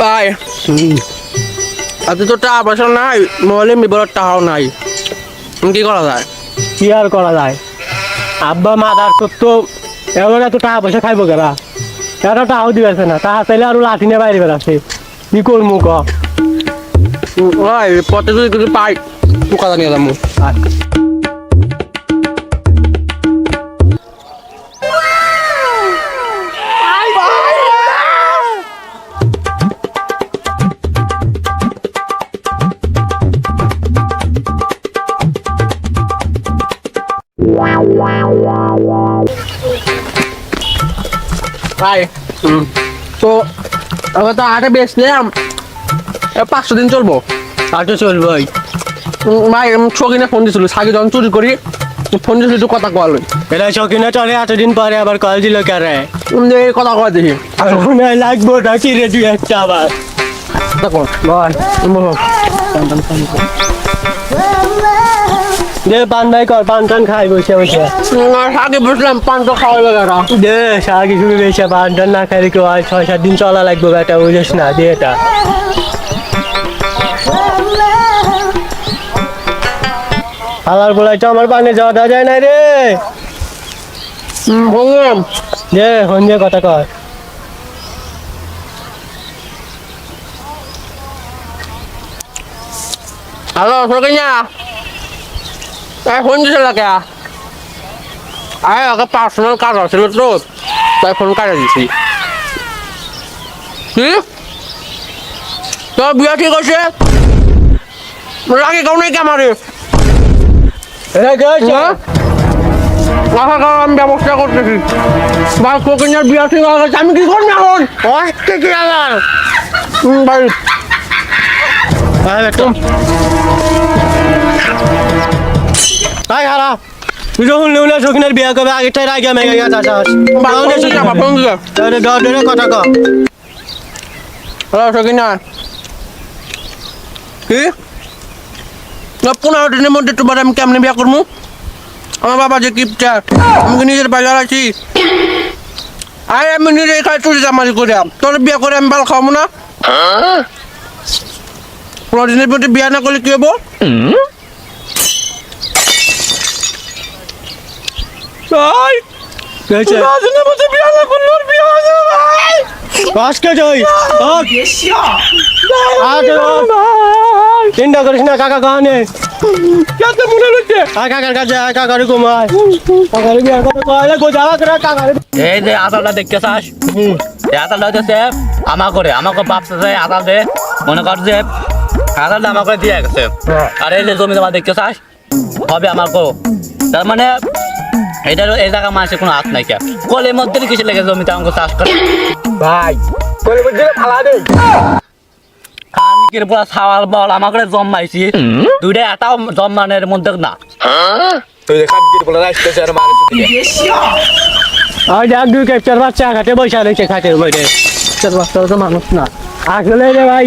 ভাই আজ তো টাকা পয়সা নাই মোবাইলে মিবলের টাকাও নাই। কি করা যায়? কি আর করা যায়? আব্বা মা মাদার তো এমন এত টাকা পয়সা খাইব কেনা এত টাকাও দিবেছে না টাকা চাইলে আর লাঠি নিয়ে বাইরে বেড়াচ্ছে কি করব ক পথে যদি পাই পোকা নিয়ে যাব ভাই তো আমরা তো আটে বেচলাম। পাঁচশো দিন চলবো। আটো চলবই। উম, ভাই ছকিনে ফোন দিছিল সাগে যখন চুরি করি ফোন দিছিল একটু কথা কল এটা চকিনে চলে এতদিন পরে আবার কল দিল কেরে? কথা কয় দেখি। লাগবো না কি রে তুই একটা আবার দেখো বল। দে পান ভাই কর পান টান খাই বসে বসে। সাগে বসলাম পাঁচশো খাওয়া লাগে দে সারা কিছু বেশি পান টান না খাইলে কেউ আর ছয় সাত দিন চলা লাগবে বেটা বুঝিস না দে এটা। আলার বলাই তো আমার পানে যাওয়া দেওয়া যায় না রে। বললাম। দে হন কথা কর। হ্যালো সকিনা তাই ফোন দিছিল কে আরে ওকে পার্সোনাল কাজ আছিল তো? তাই ফোন কাটা দিছি। কি? তোর বিয়া ঠিক আছে লাগে কেউ নেই আমারে? এটা কে হয়েছে? হ্যাঁ? রাখা আমি ব্যবস্থা করতেছি। ভাই কোকিনের বিয়া ঠিক হয়ে গেছে আমি কি করব এখন? অস্তে কি আমার হুম, ভাই। আয় বেটা হারা। তুই যখন লেউনা সখিনের বিয়া করবে আগেটাই রাগে মেগে গেছে আসাস তাহলে ডর ডরে কথা কর হ্যালো সকিনা কি? পনেরো দিনের মধ্যে তোমার আমি কেমনে বিয়া করব? আমার বাবা যে কিপটা আমি কি নিজের বাজার আছি? আরে আমি নিজে খাই চুরি চামারি করে তোর বিয়া করে আমি ভালো খাব না? পনেরো দিনের মধ্যে বিয়া না করলে কি হব? ভাই! হয়েছে? মধ্যে বিয়া না করলে ওর বিয়া হয়ে যাবে ভাই! কষ্ট জয় চিন্তা করিস না কাকা কেন মনে হচ্ছে কাকার কাছে আয় কাকার ঘুমায় কাকার বিয়া কথা কয় গো যাওয়া করে কাকার এই যে আতালটা দেখতে চাস এই আতালটা হচ্ছে আমার করে। আমাকে বাপ চাচা আতাল দে। মনে কর যে আতালটা আমার করে দিয়ে গেছে। আর এই যে জমি জমা দেখতে চাস হবে আমার কো তার মানে এটা এই জায়গা মানুষের কোনো হাত নাই কে কলের মধ্যে কিছু লেগে জমিতে আমাকে চাষ করে ভাই কলে বুঝলে ফালা দে কানকির পুরা ছাওয়াল বল আমার করে জমাইছি দুইটা এটাও জমানের মধ্যে না। আর যাক দুই ক্যাপ্টার বাচ্চা খাটে বসে রয়েছে মধ্যে। পাঁচটা তো মানুষ না। আসলে রে ভাই।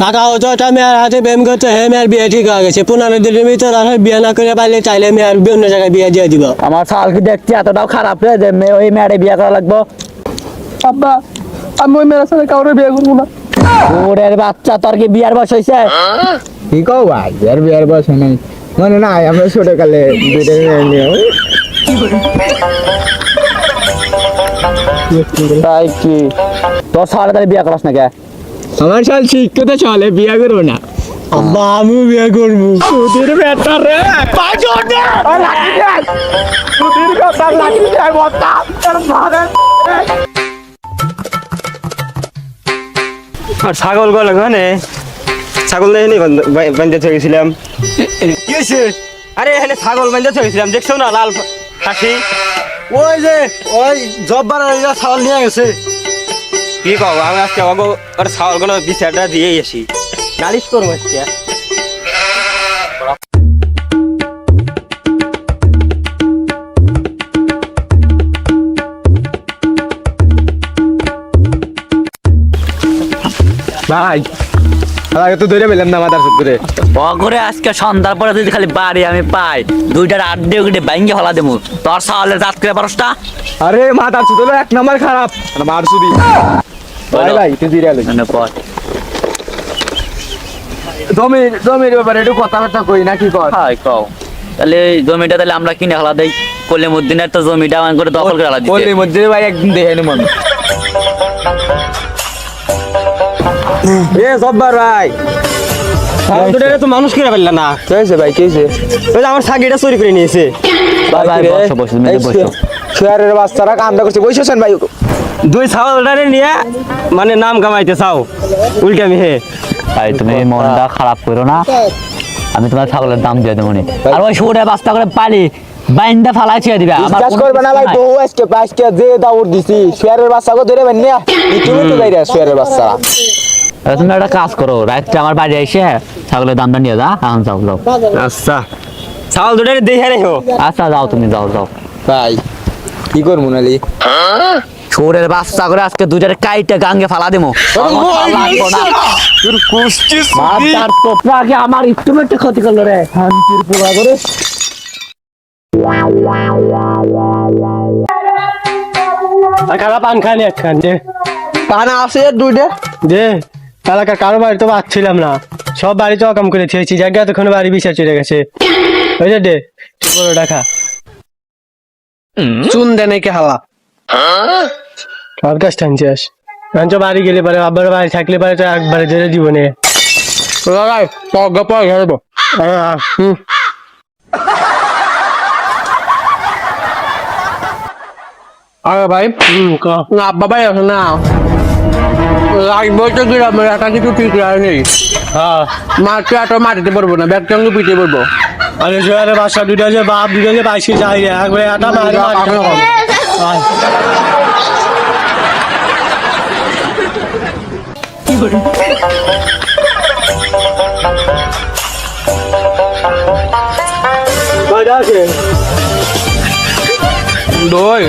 কাকা ও তো একটা মেয়ের হাতে প্রেম করতে হে মেয়ের বিয়ে ঠিক হয়ে গেছে। পনেরো দিনের ভিতর আর বিয়ে না করে পারলে চাইলে মেয়ের অন্য জায়গায় বিয়ে দিয়ে দিব। আমার সাল কি দেখছি এতটাও খারাপ রে যে মেয়ে ওই মেয়েরে বিয়ে করা লাগবো। আব্বা আমি ওই মেয়ের সাথে কাউরে বিয়ে করব না। ওরের বাচ্চা তোর কি বিয়ার বয়স হয়েছে? কি কও ভাই বিয়ার বিয়ার বয়স নেই। মনে নাই আমরা ছোট কালে দুইটা মেয়ে নিয়ে ওই তাই কি? তোর সালে তাহলে বিয়ে করাস না কে? আমার সাল শিক্ষতে চলে বিয়া করব না। আমি বিয়ে করব। সুধীর বেটার রে। বতা আর ছাগল গেল ওখানে ছাগল দেখে বান্ধে হয়েছে? আরে এখানে ছাগল বান্ধে গেছিলাম দেখছ না লাল খাসি ওই যে ওই জব্বার ছাগল নিয়ে গেছে। কি কও আমি আজকে অগো ওর ছাগলগুলো বিচারটা দিয়েই আসি। নালিশ করব আজকে। ভাই আগে তো ধরে পেলাম না মাথার সুদ করে অগরে আজকে সন্ধ্যার পরে যদি খালি বাড়ি আমি পাই দুইটার আড্ডে উঠে ব্যাঙ্গে ফেলা দেবো। তোর সাহলে রাত করে পারসটা আরে মাথার সুদ এক নাম্বার খারাপ। মার সুদি ভাই ভাই তুই ধীরে আলো মানে পর জমির জমির ব্যাপারে একটু কথাবার্তা কই না কি কর হাই কও তাহলে জমিটা তাহলে আমরা কিনে দেই কলিমুদ্দিনের তো জমিটা আমার করে দখল করে দিতে ভাই একদিন এ জব্বার ভাই ছাগলটা তো মানুষ কিনে ফেললা না ভাই ওই আমার ছাগিটা চুরি করে নিয়েছে ভাই, ভাই, বসো, বসো, তুমি বসো। শেয়ারের বাচ্চারা কান্দা করছে বসেছেন ভাই দুই ছাগলটারে নিয়ে মানে নাম কামাইতে চাও। উল্টা মিহে। ভাই তুমি মনটা খারাপ করো না। আমি তোমার ছাগলের দাম দিয়ে দেবো নি। আর ওই সুরে বাস্তা করে পালি বাইন্দা ফালাই ছেড়ে দিবে। আমার বিশ্বাস করবে না ভাই। বহু আজকে আজকে যে দাউর দিছি শেয়ারের বাচ্চাকে ধরে বেন না ইতিমধ্যে বাইরে শেয়ারের বাচ্চা। তুমি একটা কাজ করো রাত্রে আমার বাড়ি এসে ছাগলের দামটা নিয়ে যা এখন যাও যাও আচ্ছা। ছাগল দুটারে দেখে রেখো। আচ্ছা যাও তুমি যাও যাও। ভাই কি করব নালি? সুরের বাচ্চা করে আজকে দুইটারে কাইটে গাঙ্গে ফালা দেবো তোপরাকে আমার একটু একটু ক্ষতি করল রে। শান্তির পোড়া করে। পান খানি একখান দে। পানা আছে দুইটা দে। এলাকার কারও বাড়ি তো পাচ্ছিলাম না। সব বাড়ি তো অকাম করে থেয়েছি। জায়গা এতক্ষণ বাড়ি বিচার চলে গেছে। ওই যে দে তুই বড় টাকা চুন দেন একে হালা। সব কাজ টানছিস আমি তো বাড়ি গেলে পারে আবার বাড়ি থাকলে পারে তো একবারে ধরে দিব নে। লাগাই পগা পয়সা দেবো। হুম। আরে ভাই না বাবাই আছে না। লাগবে তো গ্রামের একটা কিছু ঠিক নেই। হ্যাঁ। মাঠে এত মাটিতে পড়ব না ব্যাগ সঙ্গে পিছিয়ে পড়ব। আরে জোয়ারে বাসা দুটা যে বাপ দুটা যে বাইশে যাই একবারে একটা মারি। কয়টা আছে দই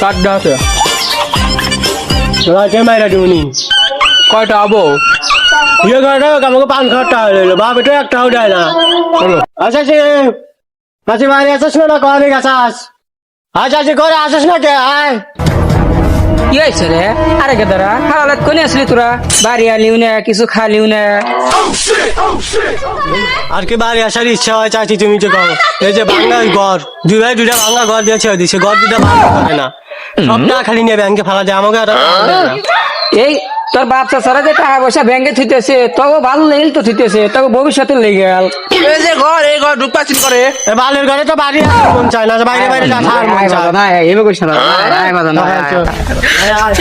চারটা আছে কে মাইরা দিবনি কয়টা হব ইয়ে কয়টা আমাকে পান খাওয়াটা হইল বাপ এটা একটাও দেয় না আচ্ছা সে আচ্ছা বাইরে আসিস না কনে গেছাস আচ্ছা আচ্ছা করে আসিস না কে আয়। কি হয়েছে রে? আরে গেদারা হারালাত কোনে আসলি তোরা? বাড়ি আলিও না কিছু খালিও না। আর কি বাড়ি আসার ইচ্ছা হয় চাচি তুমি তো কও। এই যে বাংলা ঘর দুই ভাই দুইটা বাংলা ঘর দিয়েছে দিছে ঘর দুটা ভালো করে না। সব টাকা খালি নিয়ে ব্যাংকে ফালা যায় আমাকে আর এই তোর বাপ চাচারা যে টাকা পয়সা ব্যাংকে থুইতেছে তবে ভালো লেগেল তো থুইতেছে তবে ভবিষ্যতে লেগে গেল এই যে ঘর এই ঘর ঢুকপাচিন করে এ বালের ঘরে তো বাড়ি আসার মন চায় না বাইরে বাইরে যা থাকার মন চায় না এবার কইছ না আয় বাবা না আয়, চল। আয়, আয়।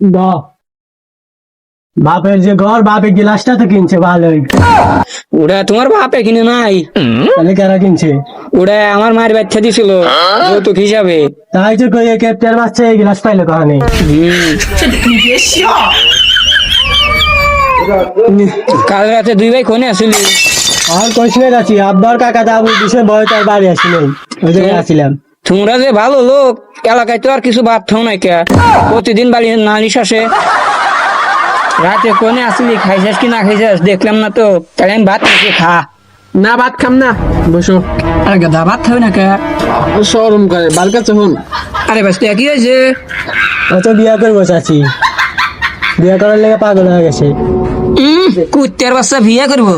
বাহ। বাপের যে ঘর বাপের গিলাসটা তো কিনছে ভালোই ওটা তোমার বাপে কিনে নাই? তাহলে কেনা কিনছে? ওটা আমার মায়ের বাচ্চা দিছিল। যৌতুক হিসাবে। তাই তো কই ক্যাপ্টার বাচ্চা এই গিলাস পাইলো কখনই? কাল রাতে দুই ভাই কোনে আসলি? আর আছি আব্বার কাকা দাবু দিছে বয় তার বাড়ি আসি নাই ওই জায়গায় আসিলাম। তোমরা যে ভালো লোক এলাকায় তো আর কিছু বাদ থাও নাই কে? প্রতিদিন বাড়ি নালিশ আসে। রাতে কোনে আসলি খাইছিস কি না খাইছিস? দেখলাম না তো। তাহলে আমি ভাত নাকি খা। না ভাত খাম না। বসো। আরে গাদা ভাত খাবে না কে? শরম করে। বাল কাছে হুন আরে বাস তুই কি হয়েছে? অত বিয়া করব চাচি বিয়া করার লেগে পাগল হয়ে গেছে। কুত্তের বাচ্চা বিয়ে করব?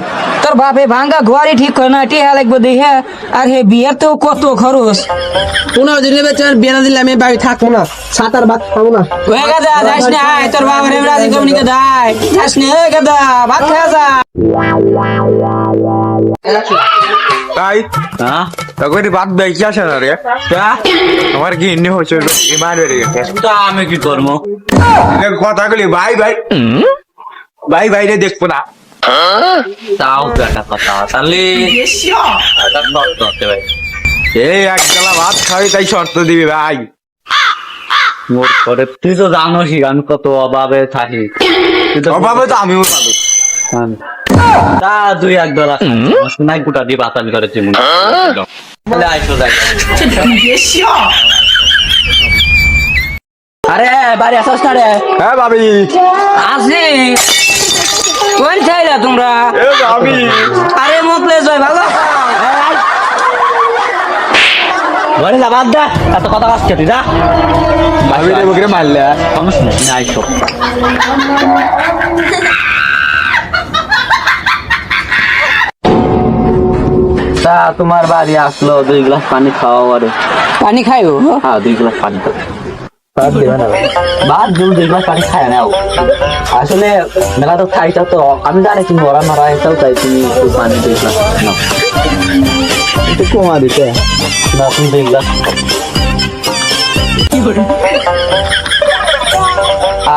তোর বাপে ভাঙ্গা ঘরে ঠিক করে না টিহা লাগবো দেখে। আর হে বিয়ের তো কত খরচ। পনেরো দিনের বেতন বিয়ে না দিলে আমি বাড়ি থাকব না সাঁতার ভাত খাব না। ওই গাদা যাস না আয় তোর বাবার এবার রাজি কমনি কে দায় যাস না ওই গাদা ভাত খাওয়া যা। তাই? হ্যাঁ? তখন বাদ বেঁচে আসে না রে? আমার কি এমনি হচ্ছে ইমান বেড়ে গেছে। আমি কি করব? কথা ভাই ভাই। ভাই ভাই রে দেখব না। তাও একটা কথা তাহলে ভাই এই এক গেলা ভাত খাবি তাই শর্ত দিবি ভাই। মোর করে তুই তো জানোসই আমি কত অভাবে থাকি। অভাবে তো আমিও পাবো তা দুই এক ডলার নাই গোটা দিয়ে বাতাল মনে যাই আরে বাড়ি আসস না রে? হ্যাঁ ভাবি। আসি কোন চাইলা তোমরা? এ ভাবি আরে মোকলে জয় ভালো। যা বাদ দে। এত কথা আসছে তুই যা। ভাবি রে বকরে মারলে। সমস্যা নেই তা তোমার বাড়ি আসলো দুই গ্লাস পানি খাওয়া পানি খাইও হ্যাঁ দুই গ্লাস পানি দাও বাদ দু দুই গ্লাস পানি খায় নাও আসলে মেলা তো খাইটা তো আমি জানি তুমি ওরা মারা হয়েছাও তাই তুমি একটু পানি দুই গ্লাস একটু কমা দিতে। না তুমি দুই গ্লাস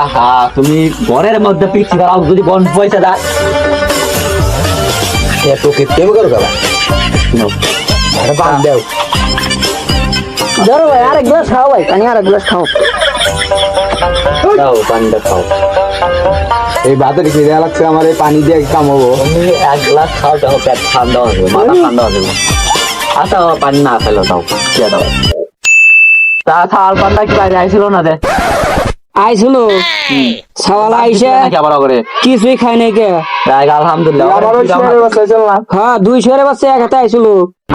আহা তুমি ঘরের মধ্যে পিছি দাও যদি বন পয়সা দাও এত করো গলা। আরে বাদ দেও। ধরো ভাই আরেক গ্লাস খাও ভাই পানি আরেক গ্লাস খাও দাও পানিটা খাও। এই ভাতের খিদে লাগছে আমার? এই পানি দিয়ে কামাবো তুমি এক গ্লাস খাও দেখো পেট ঠান্ডা হবে মাথা ঠান্ডা হবে। আচ্ছা ও পানি না ফেলো দাও কে দাও। তা থাল পান্ডা কি বাইরে আইছিল না দে? আইছিল। সওয়াল আইসে আবার করে কিছুই খাই নাই কে? আলহামদুলিল্লাহ হ্যাঁ দুই শহরে বাচ্চা এক হাতে আইছিল।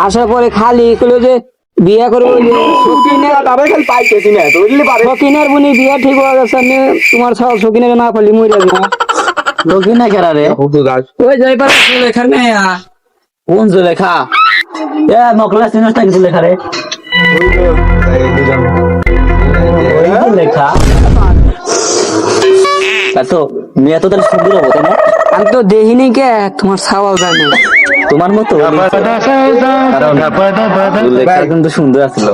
আসার পরে খালি কইলো যে বিয়া করব যে সকিনের তবে খালি পাইতেছি না তো বুঝলি পারে। সকিনের বুনি বিয়া ঠিক হয়ে গেছে নে তোমার সব সকিনের না করলি মরে যাবে না। কেরা রে? ওই যাই পারে এখানে কোন জুলেখা এ নকলা সিনসটা কিছু লেখা রে। ওই লেখা। তো মেয়ে তো তাহলে সুন্দর হব তাই না? আমি তো দেখিনি কে তোমার সাওয়াল জানে। তোমার মতো? কিন্তু সুন্দর আসলো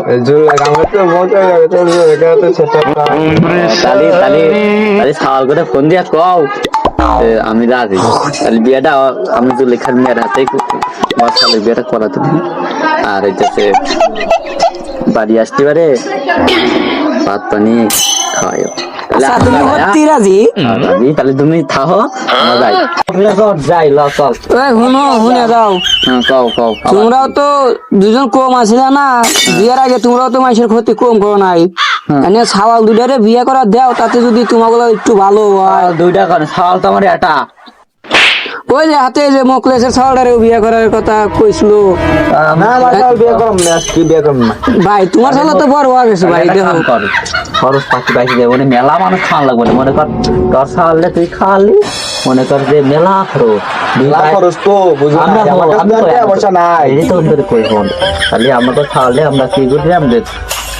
সাওয়াল করে ফোন দিয়া কও। আমি রাজি। তাহলে বিয়েটা আমি তো লেখার মেয়ের হাতে আমার বিয়েটা করা তুমি আর এটাতে বাড়ি আসতে পারে ভাত পানি খাওয়াই আচ্ছা তুমি আমরা রাজি? রাজি, তাহলে তুমি থাকো আমরা যাই। চল, যাই ল চল। ওই শুনো শুনে যাও। হ্যাঁ, কও কও তোমরাও তো দুজন কম আছিলে না? বিয়ের আগে তোমরাও তো মানুষের ক্ষতি কম করো নাই। এনে সাওয়াল দুটারে বিয়ে করা দাও তাতে যদি তোমাগুলো একটু ভালো হয়। দুইটা করে সাল তো আমার এটা ওই যে হাতে যে মোকলেসের সাওয়ালটারে বিয়ে করার কথা কইছিল। না আমার সাল বিয়ে করম না আজকে বিয়ে করম না। ভাই তোমার সালে তো বড় হয়ে গেছে ভাই দেখো। কর খরচ পাখি পাখি দেয় মানে মেলা মানুষ খাওয়া লাগবে না। মনে কর দশ সালে তুই খাওয়ালি মনে কর যে মেলা খরচ। ভাই- খরচ তো বুঝো না আমরা পয়সা নাই। এই তো কই ফোন তাহলে আমরা তো খাওয়ালে আমরা কি করি আমাদের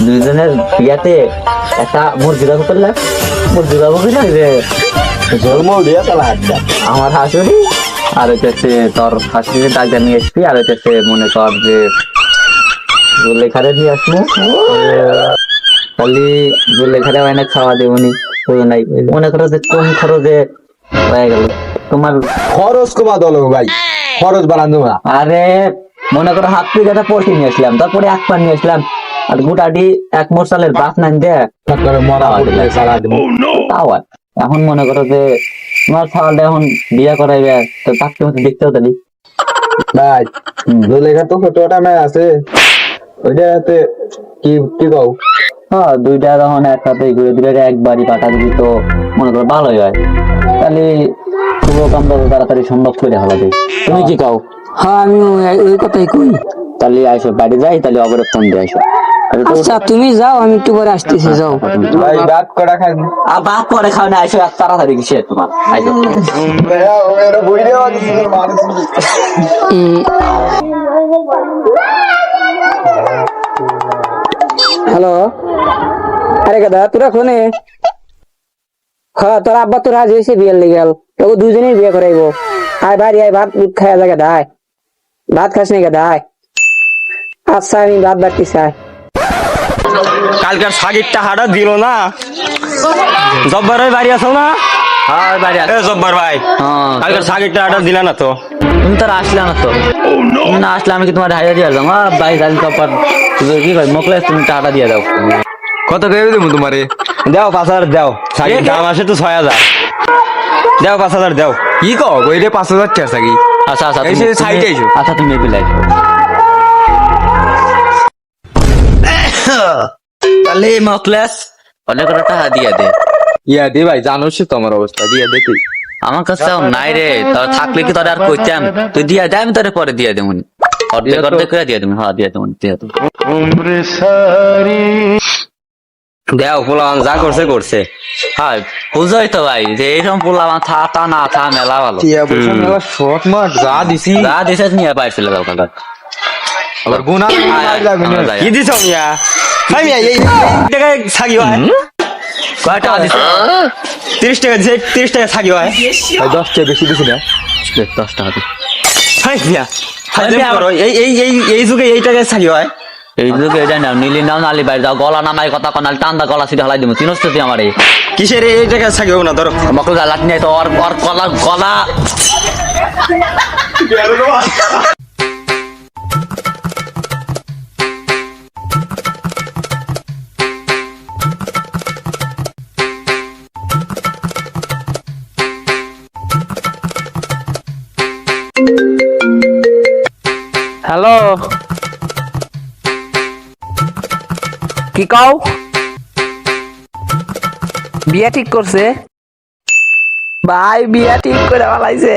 দুইজনের বিয়াতে একটা মুরগিরা করলাম মুরগিরা বুঝলাম যে দিয়ে আমার শাশুড়ি আর হচ্ছে তোর নিয়ে এসবি আর হচ্ছে মনে কর যে জুলেখারে খালি জুলেখারে অনেক খাওয়া বুঝো নাই মনে করো যে কম খরচে হয়ে গেল তোমার খরচ কমা দল ভাই খরচ বাড়ান না আরে মনে করো হাত থেকে একটা পটি নিয়ে আসলাম তারপরে এক পান নিয়ে আসলাম আর গোটাটি এক মশালের বাস নাইন দে তারপরে মরা তাও। এখন মনে করো যে তোমার ছাওয়ালটা এখন বিয়ে করাইবে তো তাকে মতো দেখতে হতো নি। ভাই দুলেখা তো ছোটটা মেয়ে আছে। ওইটাতে কি কি কও? হ্যাঁ দুইটা যখন একসাথে ঘুরে দিলে একবারই পাঠা দিবি তো মনে করো ভালোই হয়। তাহলে শুভ কামটা তো তাড়াতাড়ি সম্ভব করে হলাবে তুমি কি কও? হ্যাঁ আমি ওই- কথাই কই। তাহলে আইসো বাড়ি যাই তাহলে অবরে ফোন দিয়ে আইসো। আচ্ছা তুমি যাও আমি একটু পরে আসতেছি যাও। ভাই বাদ করা খাই আর বাদ পরে খাও না আইসো আর তাড়াতাড়ি কিসে তোমার? হ্যালো? আরে গাদা তোরা কোনে? হ্যাঁ তোর আব্বা তো রাজি হয়েছে বিয়ের লেগেল তোকে দুজনেই বিয়ে করাইবো। আয় বাড়ি আয় ভাত খাওয়া যায় গাদা ভাত খাস নি গাদা আয়। আচ্ছা আমি ভাত বাড়তেছি আয় কালকার সাগিরটা হাটা দিল না। জব্বার ওই বাড়ি আছো না? হ্যাঁ বাড়ি এ। জব্বার ভাই হ্যাঁ, আগের সাকিব টাকাটা দিলা না তো। তুমি তো আসলে না তো। তুমি না আসলে আমি কি তোমার হাজার দিয়ে আসলাম? হ্যাঁ ভাই জানি কপার কি কই মোকলে তুমি টাকাটা দিয়ে দাও। কত দেবো তোমারে? দাও পাঁচ হাজার দাও। সাকিব এ- দাম আসে তো ছয় হাজার। দাও পাঁচ হাজার দাও। কি কও? ওইটা পাঁচ হাজার টাকা থাকি আচ্ছা আচ্ছা তুমি- সাইডে আচ্ছা তুমি এগুলো তাহলে মকলেস অনেক টাকা দিয়ে দে। ইয়া দে ভাই জানোস তো আমার অবস্থা দিয়া দে তুই। আমার কাছে নাই রে তোর থাকলে কি তোর আর কইতাম? তুই দিয়া দে আমি তোরে পরে দিয়ে দেবো অর্ধেক অর্ধেক করে দিয়ে দেবো হ্যাঁ দিয়ে দেবো দিয়ে দেবো দাও পোলাওয়ান যা করছে করছে। হ্যাঁ বুঝোই তো ভাই যে এইরকম পোলা থা তা না থা মেলা ভালো। শর্ট মার যা দিছি। যা দিছে নিয়ে পাইছিল কাকা। আবার গুনা কি দিছ মিয়া? ভাই মিয়া এই টাকায় সাকি হয়। কয় টাকা দিছে তিরিশ টাকা দিছে তিরিশ টাকা সাকি হয়। দশ টাকা বেশি দিছি না। দশ টাকা দে ভাই মিয়া ভাই হাজার মিয়া, করো। এই এই এই এই যুগে এই টাকায় সাকি হয়। এই যুগে এটা নাও নীলি নাও নালি বাইরে যাও গলা নামাই কথা কনাল টান্দা গলা সিধা হালাই দিব চিনস তুই আমার। কিসের এই টাকায় সাকি হবে না ধরো। মকল জালাত নিয়ে তো ওর ওর গলা গলা কও। বিয়া ঠিক করছে? ভাই বিয়া ঠিক করে ফেলাইছে।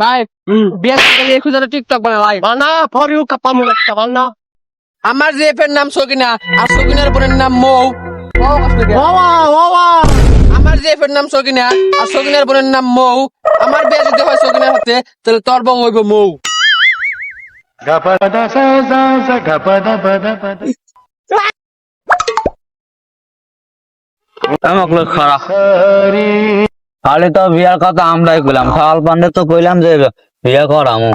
ভাই বিয়া টিকটক বানা ভাই বানা ফর ইউ কাপামু একটা বানা। আমার জেফের নাম সকিনা আর সকিনার বোনের নাম মৌ। বাবা বাবা আমার জেফের নাম সকিনা আর সকিনার বোনের নাম মৌ। আমার বিয়ে যদি হয় সকিনার হাতে তাহলে তোর বউ হইব মৌ। মকল খারাপ। খালি তো বিয়ার কথা আমরাই কইলাম। খাল পান্ডে তো কইলাম যে বিয়া করামু।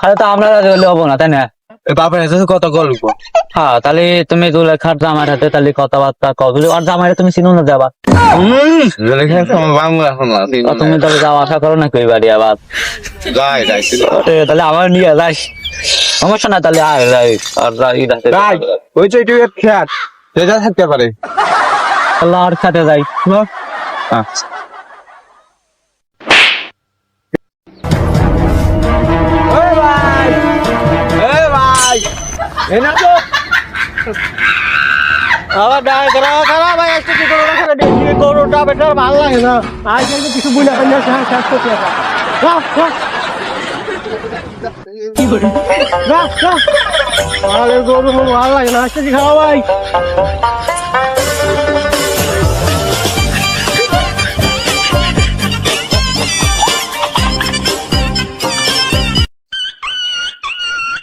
খালি তো আমরা হব না তাই না? বাপের কত গল্প। হ্যাঁ তাহলে তুমি হাতে তাহলে কথাবার্তা আর তুমি চিনো না যাবা তুমি তাহলে যাওয়া করো না কই বাড়ি আবার? তাহলে আমার নিয়ে যাস। সমস্যা না তাহলে যাই আর যাই ওই থাকতে পারে। আর সাথে যাই। আচ্ছা আবার ডাই করা করা ভাই একটু কি করো না বেশি গরুটা বেটার ভালো লাগে না। আজ কিন্তু কিছু বুঝা পাই না শেষ শেষ করতে গরু ভালো ভালো লাগে না। আজকে খাওয়া ভাই?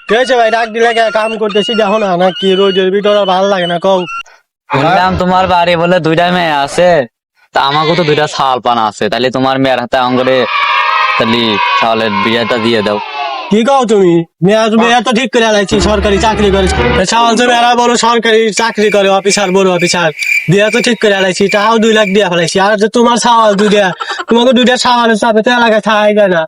কে আছে ভাই ডাক দিলে কাম করতেছি দেখো না না কি রোজের ভিতরে ভালো লাগে না কও। শুনলাম তোমার বাড়ি বলে দুইটা মেয়ে আছে তা আমাকে তো দুইটা ছাল পানা আছে তাহলে তোমার মেয়ের হাতে অঙ্গরে তাহলে ছাওয়ালের বিয়েটা দিয়ে দাও। কি কও তুমি? মেয়া মেয়া তো ঠিক করে আলাইছি সরকারি চাকরি করে। সাওয়াল তো মেয়েরা বড় সরকারি চাকরি করে অফিসার বড় অফিসার। বিয়া তো ঠিক করে আলাইছি তাও দুই লাখ দিয়া ফেলাইছি। আর তোমার সাওয়াল দুইটা তোমাকে দুইটা সাওয়ালের চাপে তো এলাকায় থাকাই যায় না।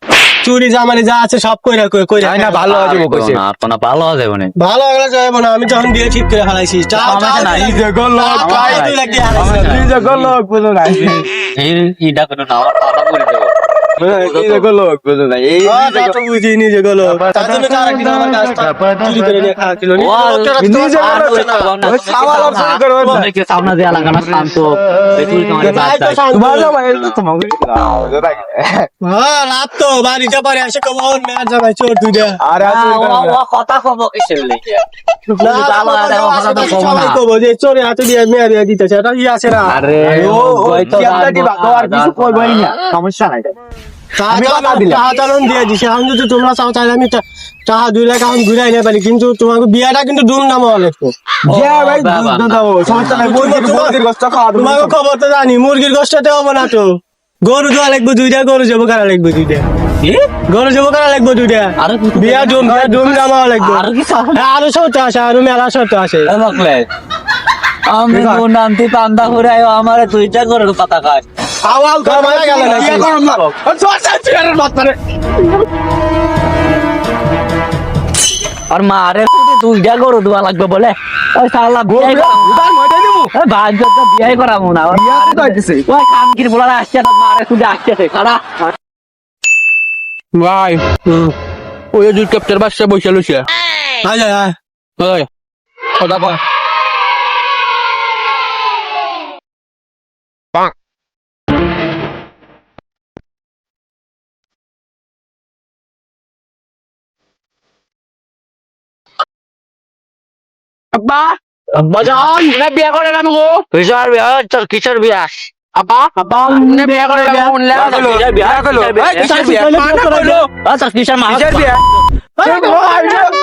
চুরি জামানি যা আছে সব কইরা কই কইরা না? ভালো আছে কইছে না আর কোনো ভালো আছে মানে ভালো হয়ে যাবে না আমি যখন বিয়ে ঠিক করে হারাইছি। চাও আমার চাও না লাখ- যে গল্প চাও দুই লাখ দিয়া ফেলাইছি। আমার নাই। তুই যে বুঝো না এই ইডা কোন না আমার কথা করে দেবো চুরি হ্যাঁ, বাড়িতে পারে এসে মেয়ের চোর দুইটা। আরে কথা কব কিসের লেগে চোরে হাতে দিয়ে মেয়ে দিতেছে এটা ই আছে না? আরে সমস্যা নাই। আমি কথা দিলাম। টাকা চালন দিয়ে দিছি। এখন যদি তোমরা চাও তাহলে আমি টা- টাকা দুই লাখ এখন ঘুরাই নিয়ে পারি। কিন্তু তোমাকে বিয়াটা কিন্তু ধুমধাম হওয়া লাগবে যা ভাই বাবা। দুধ না দাও সমস্যা নাই মুরগির মুরগির গোশত খাওয়া দেবো। তোমাকে খবর তো জানি মুরগির গোষ্ঠতে হব না তো। গরু দেওয়া লাগবে দুইটা গরু যাব কারা লাগবে দুইটা। গরু যাব কারা লাগবে দুইটা। আরও কিছু বিয়া লাগবে। আরও আছে? হ্যাঁ, আরও শর্ত আছে আরও মেলা শর্ত আছে। আমি তোর নাম তুই পান্দা ঘুরে আয় আমারে দুইটা করে পাতা খায়। আওয়াল তো মারা গেল না। আর মারে দুইটা গরু দেওয়া লাগবে বলে। ওই সালা বিয়ে উদার দিবো। ভাগ্য বিয়ে করাবো না। বিয়ে তো হইতেছে। ওই কানকির বলার আসছে না মারে শুধু আসছে ভাই ওই দুই ক্যাপ্টার বাচ্চা বসে লইছে আয়। ওই কথা বল আব্বা বাজান না বিয়া করে না গো। কিশোর বিয়া তোর কিশোর বিয়া? আব্বা আব্বা না বিয়া করে না। উনলা কিসের বিয়া? এই কিসের বিয়া। মানা কইলো আচ্ছা কিশোর মা? কিসের বিয়া ভাই কি দাম?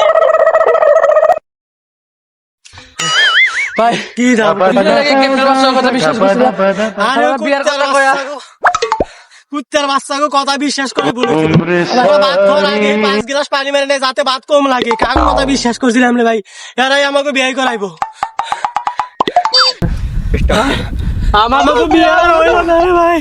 ক্যাপ্টার বাচ্চার কথা বিশ্বাস করছিস আরে বিয়ার কুত্তার কথা কয়া। বাচ্চাকে কথা বিশ্বাস করে আমরা আগে পাঁচ গ্লাস পানি মেরে নেয় যাতে ভাত কম লাগে। কার কথা বিশ্বাস করছিলাম রে ভাই? এরাই আমাকে বিয়ে করাইবো। আমাকে বিয়ে হইল না রে ভাই।